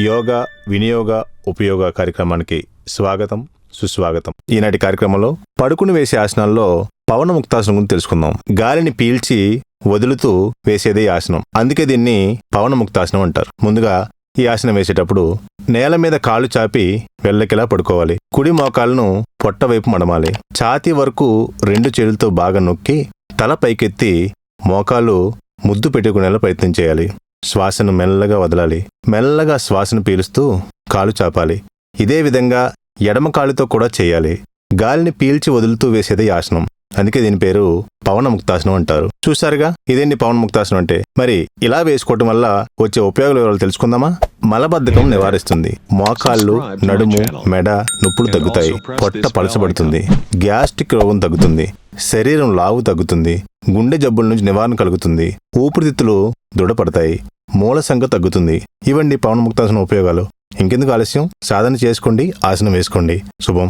యోగా వినియోగ ఉపయోగ కార్యక్రమానికి స్వాగతం సుస్వాగతం. ఈనాటి కార్యక్రమంలో పడుకుని వేసే ఆసనాల్లో పవన ముక్తాసనం గురించి తెలుసుకుందాం. గాలిని పీల్చి వదులుతూ వేసేదే ఈ ఆసనం. అందుకే దీన్ని పవన ముక్తాసనం అంటారు. ముందుగా ఈ ఆసనం వేసేటప్పుడు నేల మీద కాళ్ళు చాపి వెళ్ళకిలా పడుకోవాలి. కుడి మోకాలను పొట్టవైపు మడమాలి. ఛాతీ వరకు రెండు చేతులతో బాగా నొక్కి తల పైకెత్తి మోకాలు ముద్దు పెట్టుకునేలా ప్రయత్నం చేయాలి. శ్వాసను మెల్లగా వదలాలి. మెల్లగా శ్వాసను పీలుస్తూ కాలు చాపాలి. ఇదే విధంగా ఎడమ కాలుతో కూడా చేయాలి. గాలిని పీల్చి వదులుతూ వేసేదే ఆసనం. అందుకే దీని పేరు పవన ముక్తాసనం అంటారు. చూసారుగా ఇదేంటి పవన ముక్తాసనం అంటే? మరి ఇలా వేసుకోవటం వల్ల వచ్చే ఉపయోగాలు వివరాలు తెలుసుకుందామా? మలబద్ధకం నివారిస్తుంది. మోకాళ్ళు నడుము మెడ నొప్పులు తగ్గుతాయి. పొట్ట పలచబడుతుంది. గ్యాస్ట్రిక్ రోగం తగ్గుతుంది. శరీరం లావు తగ్గుతుంది గుండె జబ్బుల నుంచి నివారణ కలుగుతుంది ఊపిరితిత్తులు దృఢపడతాయి మూల సంఖ్య తగ్గుతుంది. ఇవండి పవన ముక్తాసన ఉపయోగాలు. ఇంకెందుకు ఆలస్యం? సాధన చేసుకోండి ఆసనం వేసుకోండి. శుభం.